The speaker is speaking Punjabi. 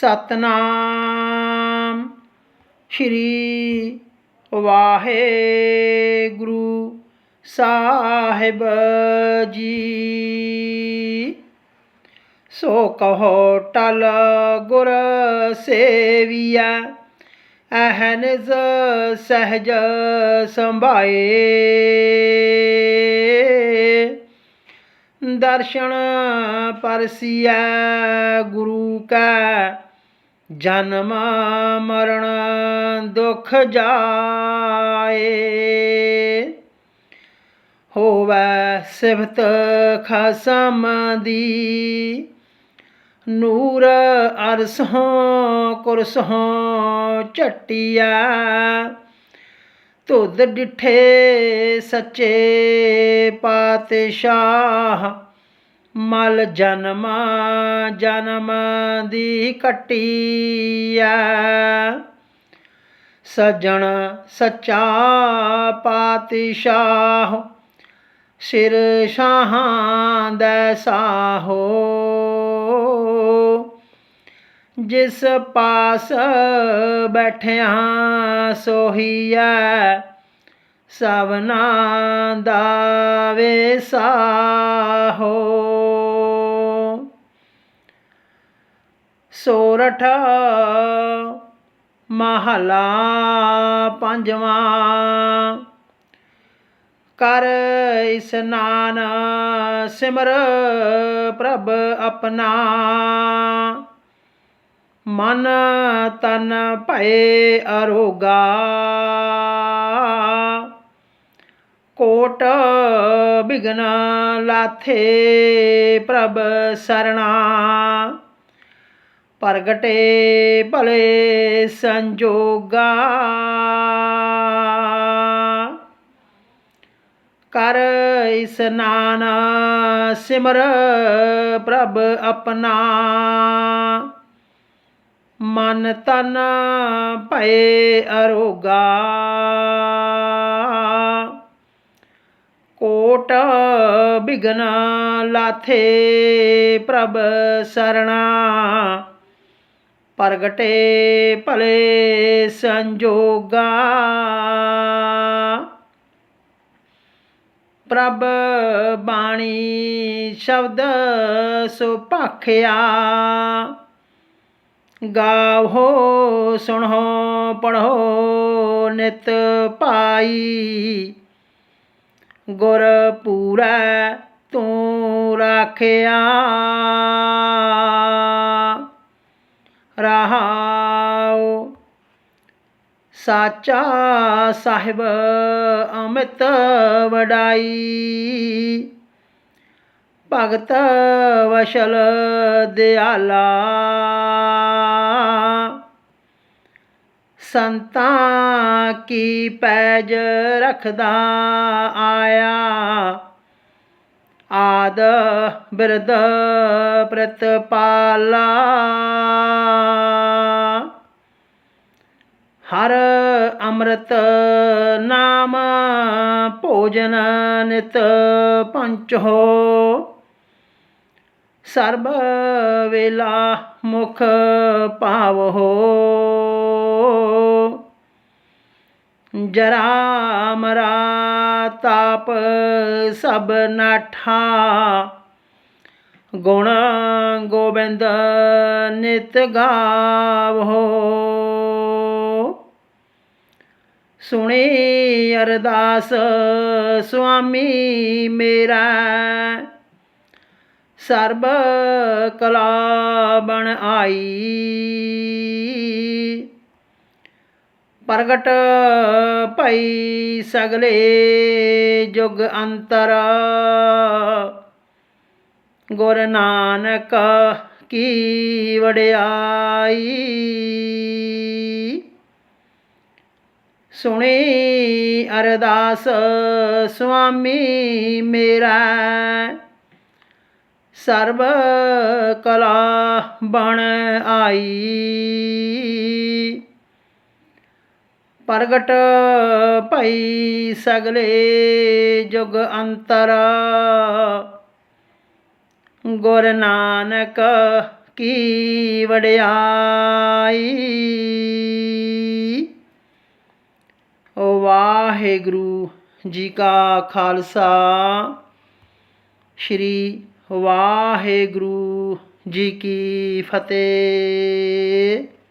ਸਤਨਾਮ। ਸ਼੍ਰੀ ਵਾਹਿਗੁਰੂ ਸਾਹਿਬ ਜੀ। ਸੋ ਕਹੋ ਟਲ ਗੁਰ ਸੇਵੀਆ ਅਹਨਿਜ਼ ਸਹਜ ਸੰਭਾਏ। ਦਰਸ਼ਨ ਪਰਸੀਐ ਗੁਰੂ ਕਾ ਜਨਮ ਮਰਨ ਦੁਖ ਜਾਏ। ਹੋਵੇ ਸਿਫਤ ਖਸਮ ਦੀ। ਨੂਰ ਅਰਸੋਂ ਕੁਰਸੋਂ ਝਟਿਆ ਧੁੱਧ ਡਿਠੇ ਸੱਚੇ ਪਾਤਸ਼ਾਹ ਮਲ ਜਨਮ ਜਨਮ ਦੀ ਕਟਿਆ ਸਜਣ ਸੱਚਾ ਪਾਤਸ਼ਾਹ, ਸਿਰ ਸ਼ਾਹਾਂ ਦਾ ਸਾਹੋ। ਜਿਸ ਪਾਸ ਬੈਠਿਆ ਸੋਹੀਐ ਸਵਨਾ ਦਾ ਵੇਸਾਹੋ ਸੋਰਠ ਮਹਲਾ ਪੰਜਵਾਂ। ਕਰ ਇਸਨਾਨ ਸਿਮਰ ਪ੍ਰਭ ਆਪਣਾ। ਮਨ ਤਨ ਭਏ ਅਰੋਗਾ। ਕੋਟ ਬਿਗਨ ਲਾਥੇ ਪ੍ਰਭ ਸਰਣਾ। ਪ੍ਰਗਟੇ ਭਲੇ ਸੰਜੋਗਾ। ਕਰ ਇਸਨਾਨ ਸਿਮਰ ਪ੍ਰਭ ਆਪਣਾ। ਮਨ ਤਨ ਭਏ ਅਰੋਗਾ। ਕੋਟ ਬਿਗਨ ਲਾਥੇ ਪ੍ਰਭ ਸਰਣਾ। ਪ੍ਰਗਟੇ ਭਲੇ ਸੰਜੋਗਾ। ਪ੍ਰਭ ਬਾਣੀ ਸ਼ਬਦ ਸੁਭਾਖਿਆ। ਗਾਵੋ, ਸੁਣੋ ਪੜੋ ਨਿਤ ਪਾਈ। ਗੁਰ ਪੂਰਾ ਤੂੰ ਰਾਖਿਆ। ਰਹਾਉ ਸਾਚਾ ਸਾਹਿਬ ਅਮਿਤ ਵਡਾਈ। ਭਗਤ ਵਸ਼ਲ ਦਿਆਲਾ। ਸੰਤਾਂ ਕੀ ਪੈਜ ਰਖਦਾ ਆਇਆ। ਆਦ ਬਿਰਦ ਪ੍ਰਤਪਾਲਾ। ਹਰ ਅੰਮ੍ਰਿਤ ਨਾਮ ਭੋਜਨ ਨਿਤ ਪੰਚ ਹੋ। ਸਰਬ ਵੇਲਾ ਮੁਖ ਪਾਵੋ ਜਰਾ ਮਰਾ ਤਾਪ ਸਭ ਨਾਠਾ। ਗੁਣ ਗੋਬਿੰਦ ਨਿਤ ਗਾਵੋ। ਸੁਣੀ ਅਰਦਾਸ, ਸੁਆਮੀ ਮੇਰਾ। ਸਰਬ ਕਲਾ ਬਣ ਆਈ। ਪ੍ਰਗਟ ਭਈ ਸਗਲੇ ਜੁਗ ਅੰਤਰ। ਗੁਰ ਨਾਨਕ ਕੀ ਵਡਿਆਈ। ਸੁਣੀ ਅਰਦਾਸ, ਸੁਆਮੀ ਮੇਰਾ। ਸਰਬ ਕਲਾ ਬਣ ਆਈ। ਪ੍ਰਗਟ ਭਈ ਸਗਲੇ ਜੁਗ ਅੰਤਰ। ਗੁਰ ਨਾਨਕ ਕੀ ਵਡਿਆਈ। ਵਾਹਿਗੁਰੂ ਜੀ ਕਾ ਖਾਲਸਾ। ਸ਼੍ਰੀ ਵਾਹਿਗੁਰੂ ਜੀ ਕੀ ਫਤਿਹ।